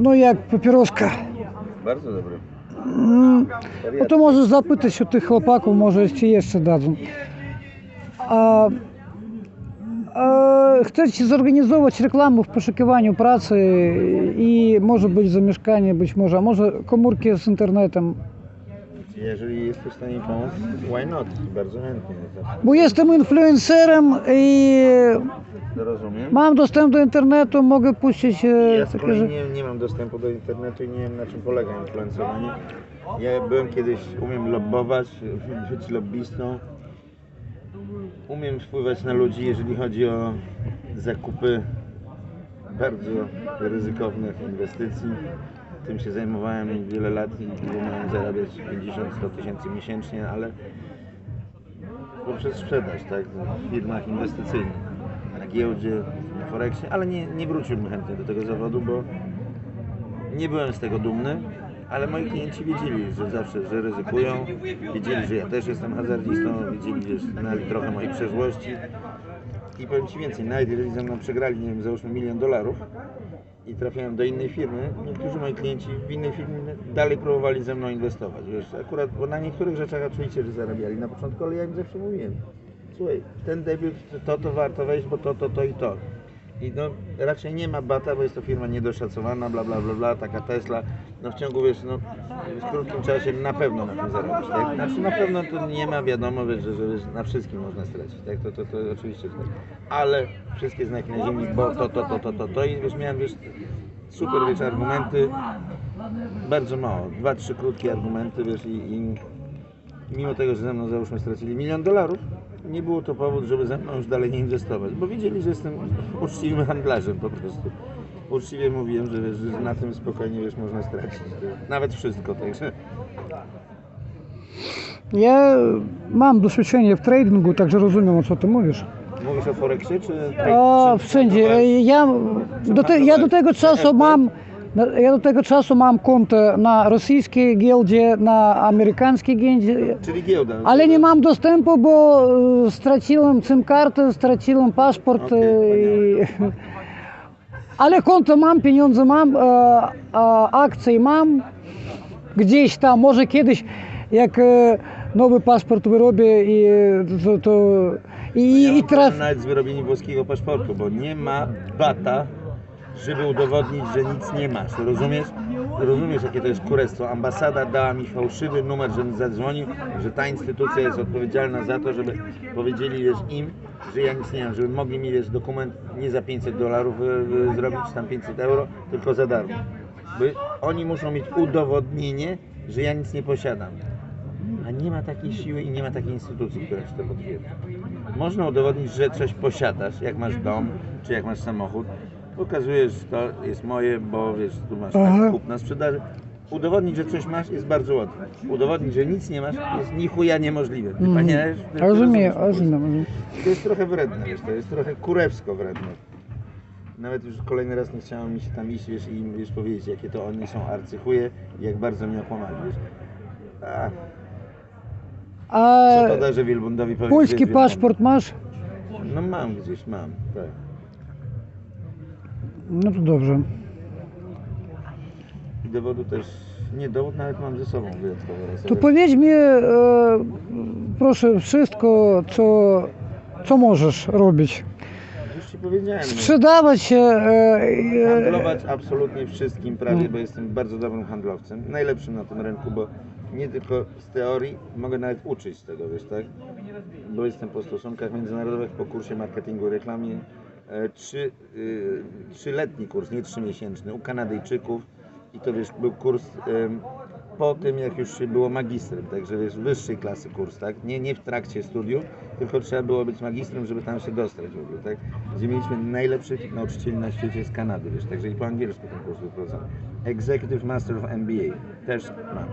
No jak papieroska. Bardzo dobry. Mm, No to możesz zapytać u tych chłopaków, może ci jeszcze dadzą. A, a, chcecie zorganizować reklamę w poszukiwaniu pracy i może być zamieszkanie, być może, a może komórki z internetem. Jeżeli jesteś w stanie pomóc, why not? Bardzo chętnie. Bo jestem influencerem i Rozumiem. mam dostęp do internetu, mogę puścić e, Ja z takie, kolei nie, nie mam dostępu do internetu i nie wiem na czym polega influencerowanie. Ja byłem kiedyś, umiem lobbować, być lobbystą. Umiem wpływać na ludzi, jeżeli chodzi o zakupy bardzo ryzykownych inwestycji. Tym się zajmowałem wiele lat i umiałem zarabiać 50-100 tysięcy miesięcznie, ale poprzez sprzedaż, tak, w firmach inwestycyjnych, na giełdzie, na Forexie, ale nie, nie wróciłbym chętnie do tego zawodu, bo nie byłem z tego dumny, ale moi klienci wiedzieli, że zawsze, że ryzykują, wiedzieli, że ja też jestem hazardzistą, wiedzieli, że znali trochę mojej przeszłości i powiem Ci więcej, nawet jeżeli ze mną przegrali, nie wiem, załóżmy milion dolarów i trafiałem do innej firmy, niektórzy moi klienci w innej firmie dalej próbowali ze mną inwestować, wiesz, akurat, bo na niektórych rzeczach oczywiście, że zarabiali na początku, ale ja im zawsze mówiłem, słuchaj, ten debiut, to to warto wejść, bo to, to, to i to. I no, raczej nie ma bata, bo jest to firma niedoszacowana, bla, bla, bla, bla, taka Tesla, no w ciągu, wiesz, no, w krótkim czasie na pewno na tym zarobić, tak? Znaczy na pewno to nie ma wiadomo, wiesz, że, że na wszystkim można stracić, tak? To, to, to oczywiście, że tak. Ale wszystkie znaki na ziemi, bo to, to, to, to, to, to i wiesz, miałem, wiesz, super, wiesz, argumenty, bardzo mało, dwa, trzy krótkie argumenty, wiesz, i, i mimo tego, że ze mną załóżmy stracili milion dolarów, nie było to powód, żeby ze mną już dalej nie inwestować, bo wiedzieli, że jestem uczciwym handlarzem po prostu. Uczciwie mówiłem, że, wiesz, że na tym spokojnie wiesz, można stracić. Nawet wszystko, także Ja mam doświadczenie w tradingu, także rozumiem o co ty mówisz. mówisz o Forexie, czy... O, wszędzie. Ja do, te, ja do tego czasu mam ja do tego czasu mam konto na rosyjskiej giełdzie, na amerykańskiej giełdzie, Czyli giełda. ale nie mam dostępu, bo e, straciłem SIM-kartę, straciłem paszport. E, i- Ale konto mam, pieniądze mam, akcje mam. Gdzieś tam, może kiedyś, jak e, nowy paszport wyrobię i e, to, to i, Ja i problem nawet z wyrobieniem włoskiego paszportu, bo nie ma bata, żeby udowodnić, że nic nie masz. Rozumiesz? Rozumiesz, jakie to jest kurestwo. Ambasada dała mi fałszywy numer, żebym zadzwonił, że ta instytucja jest odpowiedzialna za to, żeby powiedzieli wiesz, im, że ja nic nie mam, żeby mogli mi wiesz, dokument nie za 500 dolarów y, y, zrobić, czy tam 500 euro, tylko za darmo. Bo oni muszą mieć udowodnienie, że ja nic nie posiadam. A nie ma takiej siły i nie ma takiej instytucji, która ci to potwierdzi. Można udowodnić, że coś posiadasz, jak masz dom, czy jak masz samochód. Pokazujesz, to jest moje, bo wiesz, tu masz Aha. tak, kup na sprzedaży. Udowodnić, że coś masz jest bardzo łatwe. Udowodnić, że nic nie masz jest ni chuja niemożliwe. Ty Mhm. panie, ty- ty Rozumiem, rozumiesz po prostu. rozumiem. rozumiem. To jest trochę wredne, wiesz, to jest trochę kurewsko wredne. Nawet już kolejny raz nie chciało mi się tam iść, wiesz, i im wiesz, powiedzieć, jakie to oni są arcychuje i jak bardzo mnie okłamali, wiesz. A, A co to da, że wielbłądowi powiem, że paszport masz? No mam gdzieś, mam, tak. No to dobrze. I dowodu też, nie dowód nawet mam ze sobą wyjątkowo. To sobie- powiedz mi, e, proszę, wszystko, co, co możesz robić. Już Ci powiedziałem. no. Sprzedawać się. E, e, Handlować absolutnie wszystkim prawie, bo jestem bardzo dobrym handlowcem. Najlepszym na tym rynku, bo nie tylko z teorii, mogę nawet uczyć z tego, wiesz, tak? Bo jestem po stosunkach międzynarodowych, po kursie marketingu i reklamie. E, Trzy, y, trzyletni kurs, nie trzymiesięczny, u Kanadyjczyków. I to wiesz, był kurs po tym, jak już się było magistrem, także wiesz, wyższej klasy kurs, tak? Nie, nie w trakcie studiów, tylko trzeba było być magistrem, żeby tam się dostać w ogóle, tak? Gdzie mieliśmy najlepszych nauczycieli na świecie z Kanady, wiesz, także i po angielsku ten kurs był prowadzony. Executive Master of MBA, też mam.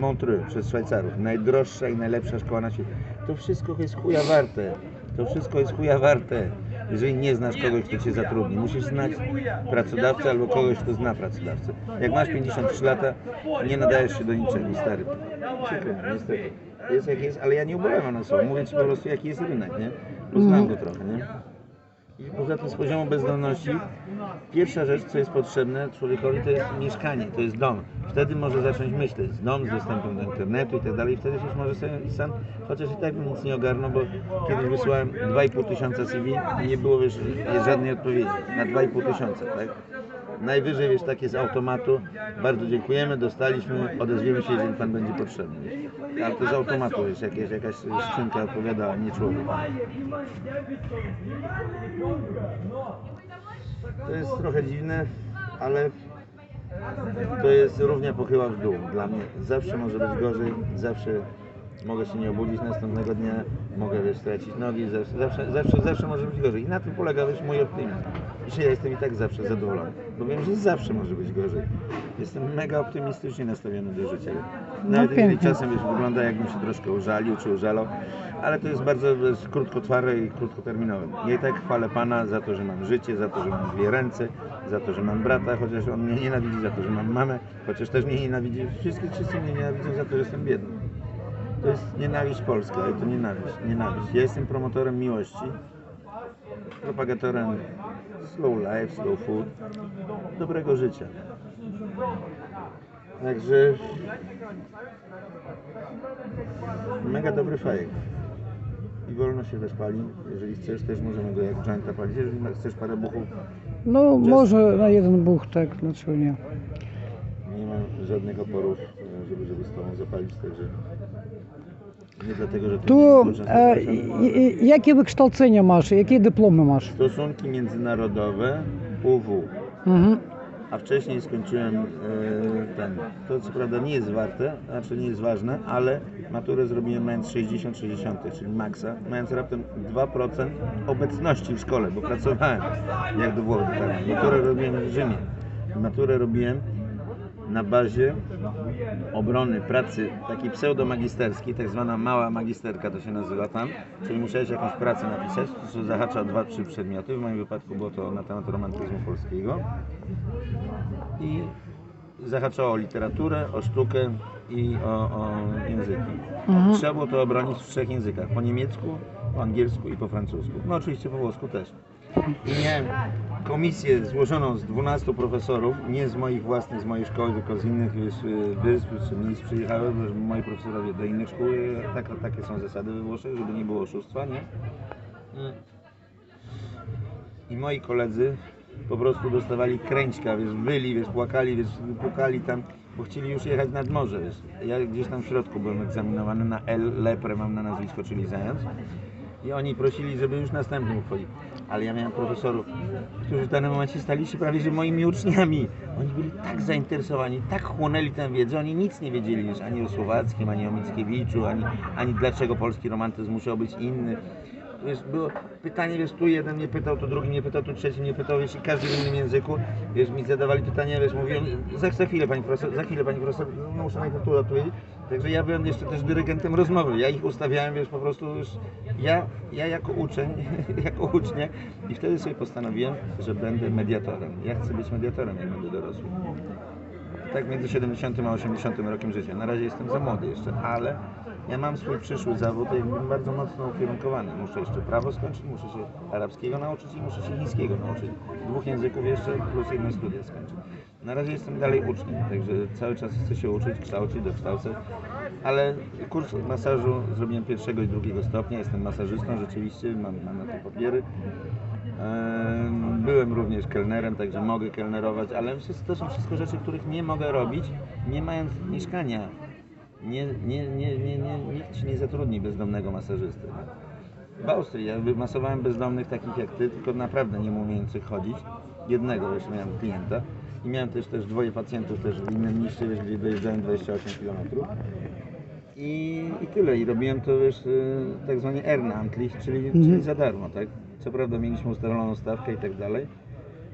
Montreux, przez Szwajcarów, najdroższa i najlepsza szkoła na świecie. To wszystko jest chuja warte, to wszystko jest chuja warte. Jeżeli nie znasz kogoś, kto cię zatrudni, musisz znać pracodawcę albo kogoś, kto zna pracodawcę. Jak masz 53 lata, nie nadajesz się do niczego, stary. Przykro niestety. Jest jak jest, ale ja nie ubolewam na sobą. Mówię ci po prostu, jaki jest rynek, nie? Bo znam go trochę, nie? Poza tym z poziomu bezdomności pierwsza rzecz, co jest potrzebne człowiekowi, to jest mieszkanie, to jest dom. Wtedy może zacząć myśleć, dom z dostępem do internetu i tak dalej, wtedy już może sobie sam, chociaż i tak bym nic nie ogarnął, bo kiedyś wysłałem 2,5 tysiąca CV i nie było wiesz, żadnej odpowiedzi na 2,5 tysiąca, tak? Najwyżej wiesz, takie z automatu, bardzo dziękujemy, dostaliśmy, odezwiemy się, jeżeli Pan będzie potrzebny. Ale to z automatu, wiesz, jakieś, jakaś skrzynka odpowiada, nie człowiek. To jest trochę dziwne, ale to jest równia pochyła w dół dla mnie. Zawsze może być gorzej, zawsze mogę się nie obudzić następnego dnia, mogę wiesz, stracić nogi, zawsze, zawsze, zawsze, zawsze może być gorzej. I na tym polega wiesz, mój optymizm. Dzisiaj ja jestem i tak zawsze zadowolony, bo wiem, że zawsze może być gorzej. Jestem mega optymistycznie nastawiony do życia. Nawet jeżeli pięknie. czasem wiesz, wygląda jakbym się troszkę użalił czy użalał, ale to jest bardzo wiesz, i krótkoterminowe. Ja i tak chwalę Pana za to, że mam życie, za to, że mam dwie ręce, za to, że mam brata, chociaż on mnie nienawidzi, za to, że mam mamę, chociaż też mnie nienawidzi. Wszyscy, wszyscy mnie nienawidzą za to, że jestem biedny. To jest nienawiść Polska, ale to nienawiść, nienawiść. Ja jestem promotorem miłości, propagatorem slow life, slow food, dobrego życia. Także mega dobry fajek. I wolno się też pali. Jeżeli chcesz, też możemy go jak jointa palić. Jeżeli chcesz parę buchów, No może na jeden buch, tak, dlaczego nie. nie mam żadnych oporów, żeby, żeby z tobą zapalić, także nie dlatego, że to To nie dużo e, zapraszam. i- i- jakie wykształcenie masz, jakie dyplomy masz? Stosunki międzynarodowe UW. Mhm. A wcześniej skończyłem e, ten. To co prawda nie jest warte, znaczy nie jest ważne, ale maturę zrobiłem mając 60-60, czyli maksa, mając raptem 2% obecności w szkole, bo pracowałem jak do Włoch dotarłem. Maturę robiłem w Rzymie. Maturę robiłem na bazie obrony pracy takiej pseudomagisterskiej, tak zwana mała magisterka to się nazywa tam, czyli musiałeś jakąś pracę napisać, co zahacza o dwa, trzy przedmioty, w moim wypadku było to na temat romantyzmu polskiego i zahaczało o literaturę, o sztukę i o, o języki. Mhm. Trzeba było to obronić w trzech językach, po niemiecku, po angielsku i po francusku, no oczywiście po włosku też. I miałem komisję złożoną z 12 profesorów, nie z moich własnych, z mojej szkoły, tylko z innych wiesz, wysp czy miejsc przyjechały, moi profesorowie do innych szkół, e, tak, takie są zasady we Włoszech, żeby nie było oszustwa, nie? Mm. I moi koledzy po prostu dostawali kręćka, wiesz, byli, wiesz, płakali, wiesz, pukali tam, bo chcieli już jechać nad morze, wiesz. Ja gdzieś tam w środku byłem egzaminowany na L, Lepre mam na nazwisko, czyli Zając. I oni prosili, żeby już następny mógł chodzić. Ale ja miałem profesorów, którzy w danym momencie stali się prawie że moimi uczniami. Oni byli tak zainteresowani, tak chłonęli tę wiedzę, oni nic nie wiedzieli ani o Słowackim, ani o Mickiewiczu, ani, ani dlaczego polski romantyzm musiał być inny. Wiesz, było pytanie, wiesz, tu jeden mnie pytał, tu drugi mnie pytał, tu trzeci mnie pytał, wiesz, i każdy w innym języku, wiesz, mi zadawali pytania, wiesz, mówiłem, za, za chwilę pani profesor, za chwilę pani profesor, no muszę najpierw tu odpowiedzieć. Także ja byłem jeszcze też dyrygentem rozmowy, ja ich ustawiałem, wiesz, po prostu już, ja, ja jako uczeń, jako uczniak i wtedy sobie postanowiłem, że będę mediatorem. Ja chcę być mediatorem, jak będę dorosły. Tak między 70 a 80 rokiem życia. Na razie jestem za młody jeszcze, ale ja mam swój przyszły zawód i jestem bardzo mocno ukierunkowany. Muszę jeszcze prawo skończyć, muszę się arabskiego nauczyć i muszę się chińskiego nauczyć. Dwóch języków jeszcze plus jedne studia skończyć. Na razie jestem dalej uczniem, także cały czas chcę się uczyć, kształcić, dokształcać, ale kurs masażu zrobiłem pierwszego i drugiego stopnia, jestem masażystą rzeczywiście, mam, mam na to papiery. Em, Byłem również kelnerem, także mogę kelnerować, ale to są wszystko rzeczy, których nie mogę robić, nie mając mieszkania. Nie, nie, nie, nie, nie, nikt ci nie zatrudni bezdomnego masażysty. W Austrii ja masowałem bezdomnych takich jak ty, tylko naprawdę nie umiejących chodzić. Jednego jeszcze miałem klienta i miałem też, też dwoje pacjentów też w innym wiesz, gdzie dojeżdżałem 28 km. I, I tyle. I robiłem to wiesz, y, tak zwanie Ehrenamtlich, czyli, Mhm. czyli za darmo, tak? Co prawda mieliśmy ustaloną stawkę i tak dalej.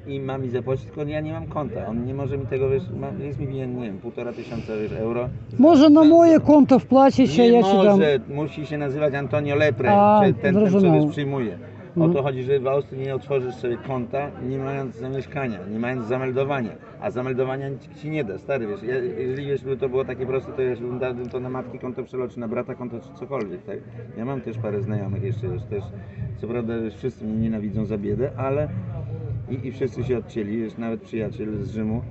I ma mi zapłacić, tylko ja nie mam konta. On nie może mi tego, wiesz, ma, jest mi winien, nie wiem, półtora tysiąca wiesz, euro. Może na za- moje konto wpłacić, a nie ja ci dam. może, musi się nazywać Antonio Lepre, A, czy ten, ten co wiesz, przyjmuje. O Mhm. to chodzi, że w Austrii nie otworzysz sobie konta, nie mając zamieszkania, nie mając zameldowania. A zameldowania nikt ci nie da, stary, wiesz, ja, jeżeli wiesz, by to było takie proste, to ja bym dał to na matki konto przelot, czy na brata konto, czy cokolwiek, tak? Ja mam też parę znajomych jeszcze, wiesz, też, co prawda, wszyscy mnie nienawidzą za biedę, ale i, i wszyscy się odcięli, wiesz, nawet przyjaciel z Rzymu,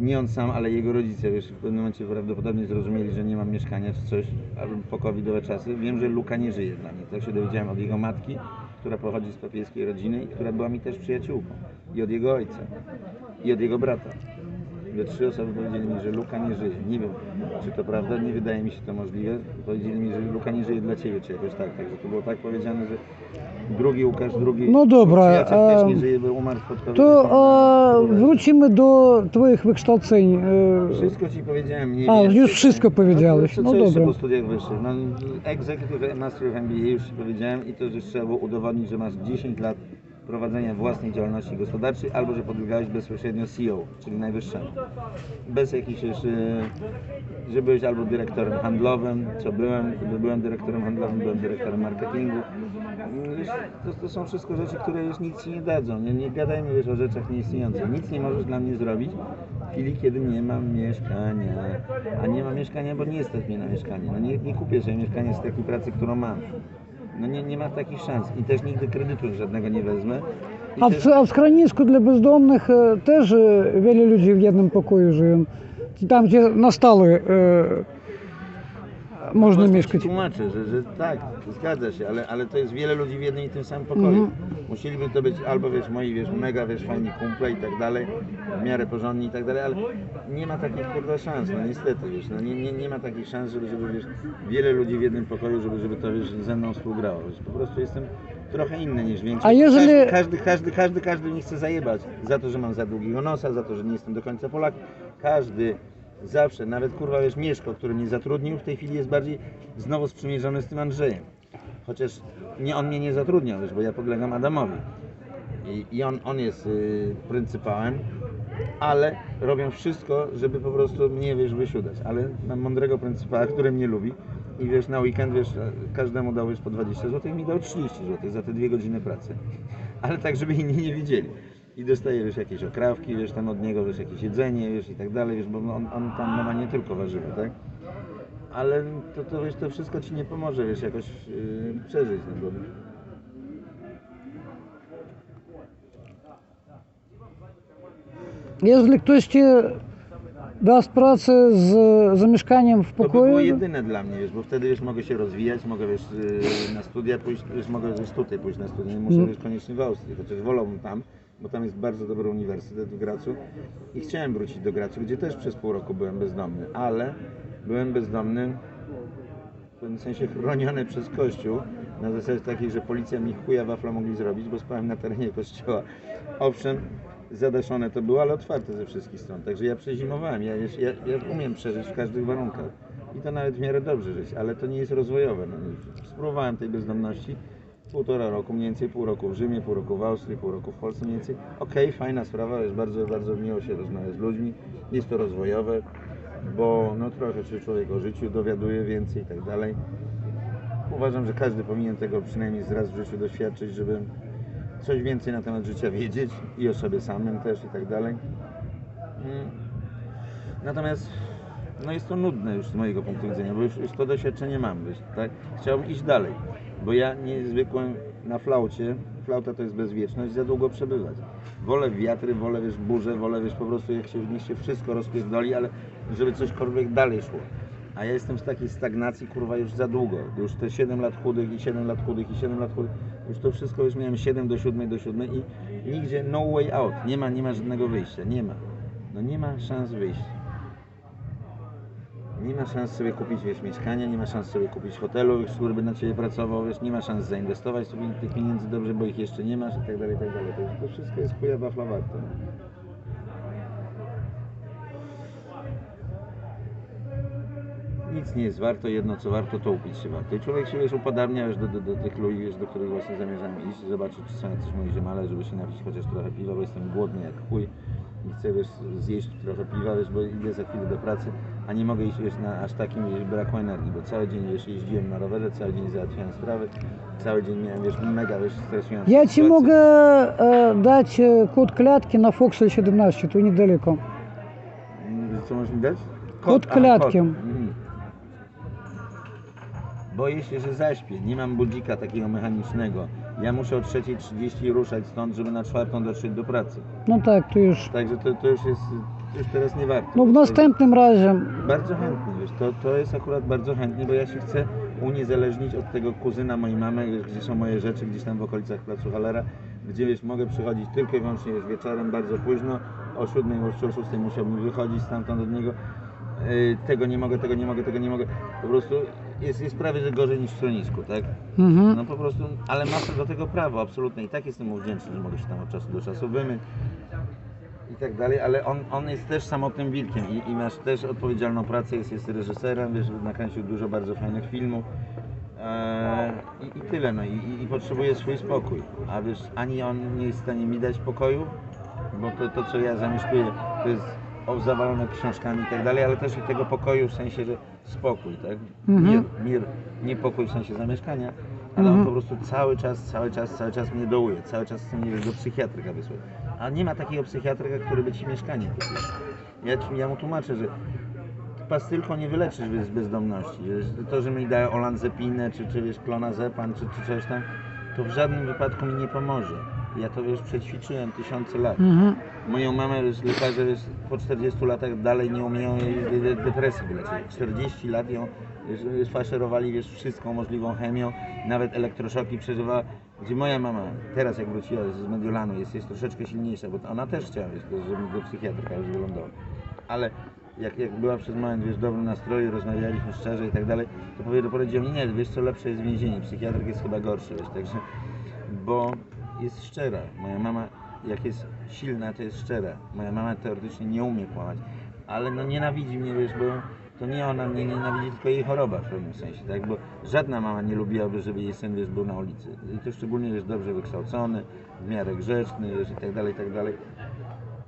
nie on sam, ale jego rodzice, wiesz, w pewnym momencie prawdopodobnie zrozumieli, że nie mam mieszkania czy coś, albo po covidowe czasy. Wiem, że Luka nie żyje dla mnie. To się dowiedziałem od jego matki, która pochodzi z papieskiej rodziny i która była mi też przyjaciółką. I od jego ojca. I od jego brata. We trzy osoby powiedzieli mi, że Luka nie żyje. Nie wiem, czy to prawda, nie wydaje mi się to możliwe. Powiedzieli mi, że Luka nie żyje dla Ciebie, czy jakoś tak. Także to było tak powiedziane, że drugi Łukasz, drugi No dobra, też a- nie żyje, bo umarł pod covid To e, wrócimy do Twoich wykształceń. E, Wszystko ci powiedziałem. Nie A, już wszystko powiedziałeś. No, No to, co jeszcze dobra. po studiach wyższych. No, executive Master of MBA już ci powiedziałem i to, że trzeba było udowodnić, że masz 10 lat prowadzenia własnej działalności gospodarczej albo że podlegałeś bezpośrednio CEO, czyli najwyższemu. Bez jakichś jeszcze, że byłeś albo dyrektorem handlowym, co byłem, byłem dyrektorem handlowym, byłem dyrektorem marketingu. To, to są wszystko rzeczy, które już nic ci nie dadzą. Nie, nie gadajmy wiesz, o rzeczach nieistniejących. Nic nie możesz dla mnie zrobić w chwili, kiedy nie mam mieszkania. A nie mam mieszkania, bo nie stać mnie na mieszkanie. No nie, nie kupię sobie mieszkania z takiej pracy, którą mam. No nie, nie ma takich szans. I też nigdy kredytu żadnego nie wezmę. I A też- w, a w schronisku dla bezdomnych e, też e, wiele ludzi w jednym pokoju żyją. Tam, gdzie na stałe e, można mieszkać. Tłumaczę, że, że tak, zgadza się, ale, ale to jest wiele ludzi w jednym i tym samym pokoju. Mhm. Musieliby to być albo wiesz, moi wiesz, mega wiesz, fajni kumple i tak dalej, w miarę porządni i tak dalej, ale nie ma takich kurde szans, no niestety, wiesz, no nie, nie, nie ma takich szans, żeby, żeby wiesz, wiele ludzi w jednym pokoju, żeby, żeby to wiesz, ze mną współgrało. Wiesz, po prostu jestem trochę inny niż większość. A jeżeli- Każdy, każdy, każdy, każdy, każdy mi chce zajebać za to, że mam za długiego nosa, za to, że nie jestem do końca Polak. Każdy Zawsze, nawet kurwa wiesz, Mieszko, który mnie zatrudnił, w tej chwili jest bardziej znowu sprzymierzony z tym Andrzejem. Chociaż nie, on mnie nie zatrudniał, wiesz, bo ja podlegam Adamowi. I, i on, on jest y, pryncypałem, ale robią wszystko, żeby po prostu mnie, wiesz, wysiudać. Ale mam mądrego pryncypała, który mnie lubi. I wiesz, na weekend, wiesz, każdemu dał wiesz, po 20 zł i mi dał 30 zł za te dwie godziny pracy. Ale tak, żeby inni nie widzieli i dostaje wiesz, jakieś okrawki, wiesz, tam od niego wiesz, jakieś jedzenie, wiesz, i tak dalej, wiesz, bo on, on tam ma nie tylko warzywa, tak? Ale to, to, wiesz, to wszystko ci nie pomoże, wiesz, jakoś yy, przeżyć, no bo... Jeżeli ktoś cię dasz pracę z zamieszkaniem w pokoju. To by było jedyne dla mnie, wiesz, bo wtedy wiesz, mogę się rozwijać, mogę wiesz, yy, na studia pójść, wiesz, mogę wiesz, tutaj pójść na studia, nie muszę mm. wiesz, koniecznie w Austrii, chociaż wolałbym tam, bo tam jest bardzo dobry uniwersytet w Gracu i chciałem wrócić do Gracu, gdzie też przez pół roku byłem bezdomny, ale byłem bezdomny w pewnym sensie chroniony przez Kościół, na zasadzie takiej, że policja mi chuja wafla mogli zrobić, bo spałem na terenie kościoła. Owszem, zadaszone to było, ale otwarte ze wszystkich stron. Także ja przezimowałem, ja, ja, ja umiem przeżyć w każdych warunkach. I to nawet w miarę dobrze żyć, ale to nie jest rozwojowe. No, spróbowałem tej bezdomności półtora roku, mniej więcej pół roku w Rzymie, pół roku w Austrii, pół roku w Polsce mniej więcej. Okej, fajna sprawa, jest bardzo, bardzo miło się rozmawia z ludźmi, jest to rozwojowe, bo no trochę się człowiek o życiu dowiaduje więcej i tak dalej. Uważam, że każdy powinien tego przynajmniej raz w życiu doświadczyć, żeby coś więcej na temat życia wiedzieć i o sobie samym też i tak dalej. Mm. Natomiast no jest to nudne już z mojego punktu widzenia, bo już, już to doświadczenie mam, tak? Chciałbym iść dalej, bo ja nie zwykłem na flaucie, flauta to jest bezwieczność, za długo przebywać. Wolę wiatry, wolę wiesz, burze, wolę wiesz, po prostu jak się w wszystko rozpierdoli, ale żeby cośkolwiek dalej szło. A ja jestem w takiej stagnacji, kurwa, już za długo. Już te 7 lat chudych i 7 lat chudych i 7 lat chudych. Już to wszystko już miałem 7 do 7 do 7 i nigdzie no way out. Nie ma, nie ma żadnego wyjścia. Nie ma. No nie ma szans wyjścia. Nie ma szans sobie kupić wiesz, mieszkania, nie ma szans sobie kupić hotelu, wiesz, który by na Ciebie pracował, wiesz, nie ma szans zainwestować sobie tych pieniędzy dobrze, bo ich jeszcze nie masz i tak dalej, tak dalej. To, wszystko jest chuja wafla nic nie jest warto, jedno co warto, to upić się warto. I człowiek się wiesz, upadamnia już do, do, do tych ludzi, wiesz, do których właśnie zamierzam iść, zobaczyć, czy są jacyś moi ziemale, żeby się napić chociaż trochę piwa, bo jestem głodny jak chuj i chcę wiesz, zjeść trochę piwa, wiesz, bo idę za chwilę do pracy, a nie mogę iść na aż takim, wiesz, brakło energii, bo cały dzień wiesz, jeździłem na rowerze, cały dzień załatwiałem sprawy, cały dzień miałem, wiesz, mega, wiesz, stresującą Я ci sytuację. mogę e, dać e, kod klatki na Foxel 17, tu niedaleko. Mm, Co możesz mi dać? Kod a, klatki. Mhm. Boję się, że zaśpię. Nie mam budzika takiego mechanicznego. Ja muszę o 3.30 ruszać stąd, żeby na czwartą dotrzeć do pracy. No tak, tu już. Także to, to już jest, już teraz nie warto. No w następnym razie. Bardzo chętnie, wiesz, to, to jest akurat bardzo chętnie, bo ja się chcę uniezależnić od tego kuzyna mojej mamy, gdzie są moje rzeczy, gdzieś tam w okolicach Placu Halera, gdzie wiesz, mogę przychodzić tylko i wyłącznie wiesz, wieczorem, bardzo późno, o 7 bądź o 6 musiałbym wychodzić stamtąd od niego. Yy, tego nie mogę, tego nie mogę, tego nie mogę. Po prostu jest, jest prawie, że gorzej niż w schronisku, tak? Mhm. No po prostu, ale masz do tego prawo, absolutnie. I tak jestem mu wdzięczny, że mogę się tam od czasu do czasu wymyć i tak dalej, ale on, on jest też samotnym wilkiem i, i masz też odpowiedzialną pracę, jest, jest reżyserem, wiesz, nakręcił dużo bardzo fajnych filmów eee, i, i tyle, no i, i, potrzebuje swój spokój, a wiesz, ani on nie jest w stanie mi dać spokoju, bo to, to co ja zamieszkuję, to jest zawalone książkami i tak dalej, ale też i tego pokoju w sensie, że spokój, tak? Mhm. Mir, mir, nie pokój w sensie zamieszkania, ale on Mhm. po prostu cały czas, cały czas, cały czas mnie dołuje, cały czas mnie wiesz, do psychiatryka wysłać. A nie ma takiego psychiatryka, który by ci mieszkanie kupił. Ja, ja mu tłumaczę, że pastylką nie wyleczysz bez bezdomności. To, że mi daje olanzepinę, czy, czy wiesz, klonazepam, czy, czy coś tam, to w żadnym wypadku mi nie pomoże. Ja to wiesz, przećwiczyłem tysiące lat. Mhm. Moją mamę wiesz, lekarze wiesz, po 40 latach dalej nie umieją jej de- de- depresji wyleczyć. 40 lat ją faszerowali wiesz, wszystką możliwą chemią, nawet elektroszoki przeżywała. Gdzie moja mama teraz jak wróciła z Mediolanu jest, jest troszeczkę silniejsza, bo ona też chciała, żeby do psychiatryka już wylądował. Ale jak, jak była przez moment wiesz, dobrym nastroju, rozmawialiśmy szczerze i tak dalej, to powie- powiedział mi, nie, wiesz co, lepsze jest więzienie, psychiatryk jest chyba gorszy, wiesz, także, bo jest szczera. Moja mama, jak jest silna, to jest szczera. Moja mama teoretycznie nie umie kłamać, ale no nienawidzi mnie, wiesz, bo to nie ona mnie nienawidzi, tylko jej choroba w pewnym sensie, tak, bo żadna mama nie lubiłaby, żeby jej syn, wiesz, był na ulicy. I to szczególnie, wiesz, dobrze wykształcony, w miarę grzeczny, wiesz, i tak dalej, i tak dalej.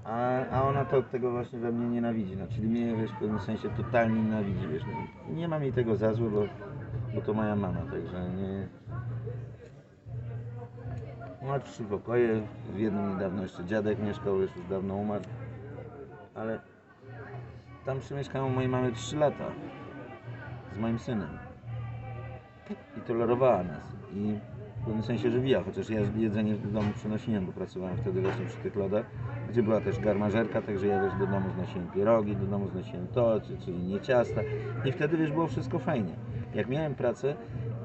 A, a ona to tego właśnie we mnie nienawidzi, no, czyli mnie, wiesz, w pewnym sensie totalnie nienawidzi, wiesz, no, nie mam jej tego za złe, bo, bo to moja mama, także nie... Ma trzy pokoje, w jednym niedawno jeszcze dziadek mieszkał, już, już dawno umarł, ale tam przemieszkają mojej mamy 3 lata z moim synem i tolerowała nas i w pewnym sensie żywiła, chociaż ja jedzenie do domu przynosiłem, bo pracowałem wtedy właśnie przy tych lodach, gdzie była też garmażerka, także ja wiesz, do domu znosiłem pierogi, do domu znosiłem to, czy- czyli nie ciasta i wtedy wiesz, było wszystko fajnie. Jak miałem pracę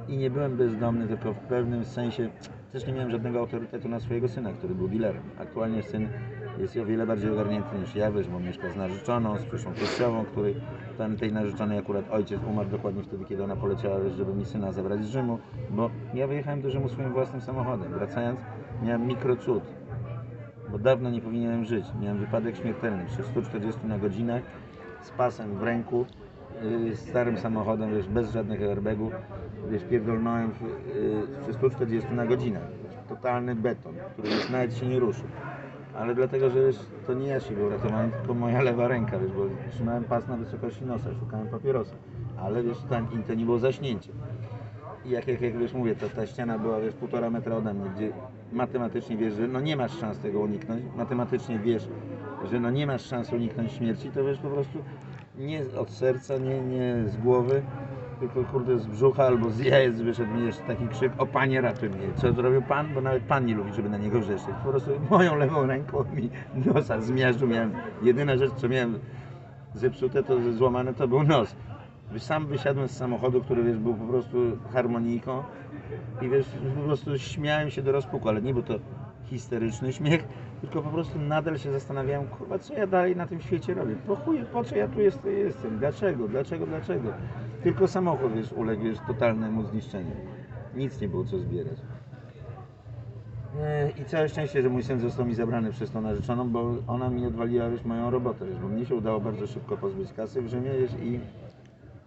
i nie byłem bezdomny, tylko w pewnym sensie też nie miałem żadnego autorytetu na swojego syna, który był dealerem. Aktualnie syn jest o wiele bardziej ogarnięty niż ja, wiesz, bo mieszka z narzeczoną, z przyszłą teściową, której ten, tej narzeczonej akurat ojciec umarł dokładnie wtedy, kiedy ona poleciała, wiesz, żeby mi syna zabrać z Rzymu, bo ja wyjechałem do Rzymu swoim własnym samochodem. Wracając, miałem mikrocud, bo dawno nie powinienem żyć. Miałem wypadek śmiertelny przy 140 na godzinach, z pasem w ręku, yy, starym samochodem, wiesz, bez żadnych airbagów, wiesz, pierdolnąłem yy, przy 140 na godzinę. Totalny beton, który już nawet się nie ruszył. Ale dlatego, że wiesz, to nie ja się go uratowałem, tylko moja lewa ręka, wiesz, bo trzymałem pas na wysokości nosa, szukałem papierosa. Ale wiesz, tam, to nie było zaśnięcie. I jak, jak, jak wiesz, mówię, to ta ściana była wiesz, półtora metra ode mnie, gdzie matematycznie wiesz, że no nie masz szans tego uniknąć, matematycznie wiesz, że no nie masz szans uniknąć śmierci, to wiesz po prostu nie od serca, nie, nie z głowy, tylko kurde z brzucha albo z jajec wyszedł mi jeszcze taki krzyk, o panie ratuj mnie. Co zrobił pan? Bo nawet pan nie lubi, żeby na niego wrzeszczeć. Po prostu moją lewą ręką mi nosa zmiażdżył, miałem, jedyna rzecz co miałem zepsute, to złamane to był nos. Sam wysiadłem z samochodu, który wiesz, był po prostu harmonijką i wiesz, po prostu śmiałem się do rozpuku, ale nie był to histeryczny śmiech, tylko po prostu nadal się zastanawiałem, kurwa, co ja dalej na tym świecie robię? Po chuj, po co ja tu jest, jestem? Dlaczego? Dlaczego? Dlaczego? Tylko samochód, wiesz, uległ wiesz, totalnemu zniszczeniu. Nic nie było co zbierać. E, I całe szczęście, że mój syn został mi zabrany przez tą narzeczoną, bo ona mi odwaliła wiesz, moją robotę, wiesz, bo mnie się udało bardzo szybko pozbyć kasy w Rzymie wiesz, i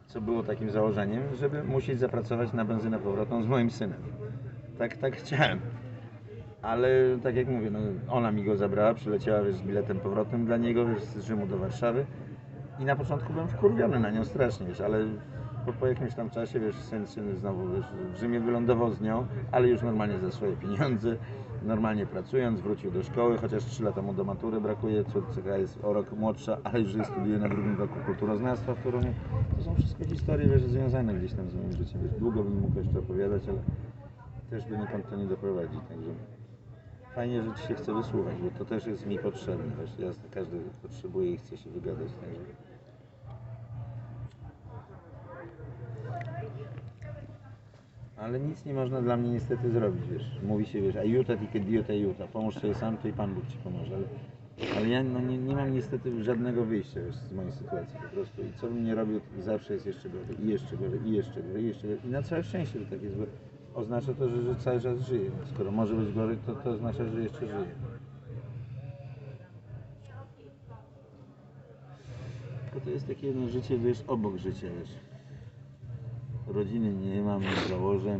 co było takim założeniem, żeby musieć zapracować na benzynę powrotną z moim synem. Tak, tak chciałem. Ale tak jak mówię, no, ona mi go zabrała, przyleciała wiesz, z biletem powrotnym dla niego wiesz, z Rzymu do Warszawy. I na początku byłem wkurwiony na nią strasznie, wiesz, ale po, po jakimś tam czasie, wiesz, syn, syn znowu, wiesz, w Rzymie wylądował z nią, ale już normalnie za swoje pieniądze, normalnie pracując, wrócił do szkoły, chociaż 3 lata mu do matury brakuje, córka jest o rok młodsza, ale już studiuje na drugim roku kulturoznawstwa w Toruniu. To są wszystko historie, wiesz, związane gdzieś tam z moim życiem, wiesz, długo bym mógł jeszcze opowiadać, ale też donikąd to nie doprowadzi, także fajnie, że Ci się chce wysłuchać, bo to też jest mi potrzebne, wiesz, jasne, każdy potrzebuje i chce się wygadać, także... Ale nic nie można dla mnie niestety zrobić, wiesz. Mówi się, wiesz, aiuta ti che Dio ti aiuta, pomóż sobie sam, to i Pan Bóg Ci pomoże. Ale, ale ja no, nie, nie mam niestety żadnego wyjścia wiesz, z mojej sytuacji po prostu. I co bym nie robił, zawsze jest jeszcze gorzej, i jeszcze gorzej, i jeszcze gorzej, i jeszcze gorzej. I na całe szczęście, że tak jest, bo oznacza to, że, że cały czas żyję. Skoro może być gorzej, to, to oznacza, że jeszcze żyję. Tylko to jest takie jedno życie, wiesz, obok życia, wiesz. Rodziny nie mam, nie założę,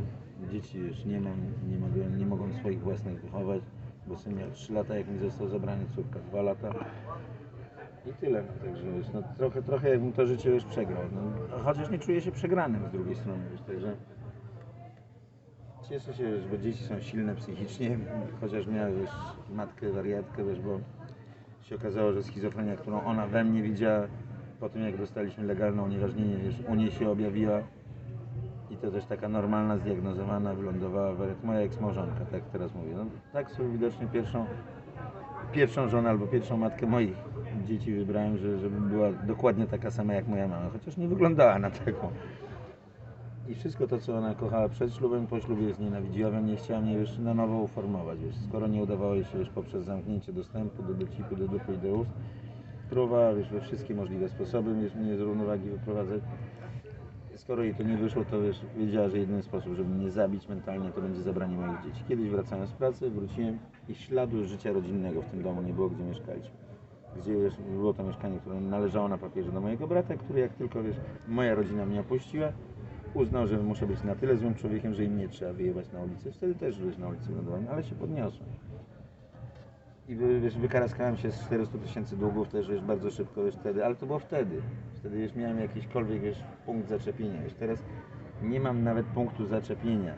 dzieci już nie mam, nie mogę, nie mogą swoich własnych wychować, bo syn miał 3 lata, jak mi został zabrany, córka 2 lata. I tyle, no, także wiesz, no, trochę, trochę jakbym to życie już przegrał, no, chociaż nie czuję się przegranym z drugiej strony, wiesz, także cieszę się, bo dzieci są silne psychicznie, chociaż miałem wiesz, matkę wariatkę, wiesz, bo się okazało, że schizofrenia, którą ona we mnie widziała, po tym jak dostaliśmy legalne unieważnienie, wiesz, u niej się objawiła i to też taka normalna, zdiagnozowana, wylądowała w moja eksmałżonka, tak teraz mówię. No, tak sobie widocznie pierwszą, pierwszą żonę albo pierwszą matkę moich dzieci wybrałem, że, żeby była dokładnie taka sama jak moja mama, chociaż nie wyglądała na taką. I wszystko to, co ona kochała przed ślubem, po ślubie znienawidziła we mnie, chciała mnie już na nowo uformować, wiesz, skoro nie udawało jej się już poprzez zamknięcie dostępu do docipu, do dupy i do ust, próbowała wiesz, we wszystkie możliwe sposoby wiesz, mnie z równowagi wyprowadzać. Skoro jej to nie wyszło, to wiesz, wiedziała, że jedyny sposób, żeby mnie zabić mentalnie, to będzie zabranie moich dzieci. Kiedyś wracałem z pracy, wróciłem i śladu życia rodzinnego w tym domu nie było, gdzie mieszkaliśmy. Gdzie wiesz, było to mieszkanie, które należało na papierze do mojego brata, który jak tylko wiesz, moja rodzina mnie opuściła, uznał, że muszę być na tyle złym człowiekiem, że im nie trzeba wyjechać na ulicę. Wtedy też byłeś na ulicy wylądowałem, ale się podniosłem. I wiesz, wykaraskałem się z 400 tysięcy długów też wiesz, bardzo szybko wiesz, wtedy, ale to było wtedy. Wtedy wiesz, miałem jakiśkolwiek wiesz, punkt zaczepienia. Wiesz, teraz nie mam nawet punktu zaczepienia.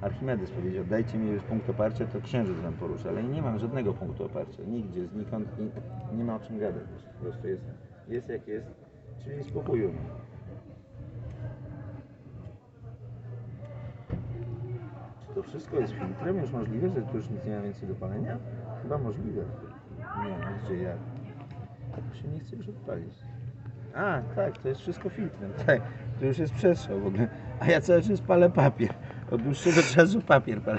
Archimedes powiedział, dajcie mi wiesz, punkt oparcia, to księżyc wam poruszę, ale nie mam żadnego punktu oparcia. Nigdzie, znikąd i nie ma o czym gadać. Po prostu jest, jest jak jest, czyli spokoju. Czy to wszystko jest filtrem? Już możliwe, że tu już nic nie ma więcej do palenia? Chyba możliwe. Nie, no gdzie ja? To się nie chce już odpalić. A, tak, to jest wszystko filtrem. Tak, to już jest przestrzał w ogóle. A ja cały czas palę papier. Od dłuższego czasu papier palę.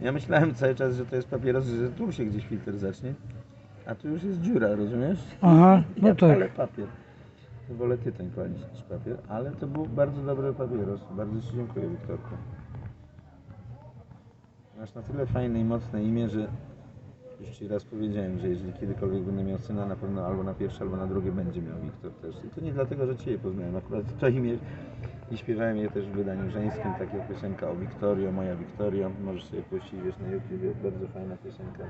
Ja myślałem cały czas, że to jest papieros, że tu się gdzieś filtr zacznie. A tu już jest dziura, rozumiesz? Aha, no ja tak. palę papier. Wolę tytoń palić niż papier, ale to był bardzo dobry papieros. Bardzo Ci dziękuję, Wiktorku. Masz na tyle fajne i mocne imię, że już Ci raz powiedziałem, że jeżeli kiedykolwiek będę miał syna, na pewno albo na pierwsze, albo na drugie będzie miał Wiktor też. I to nie dlatego, że Cię poznałem. Akurat to imię i śpiewałem je też w wydaniu żeńskim, taka piosenka o Wiktorio, moja Wiktorio. Możesz sobie puścić, wiesz, na YouTubie, bardzo fajna piosenka.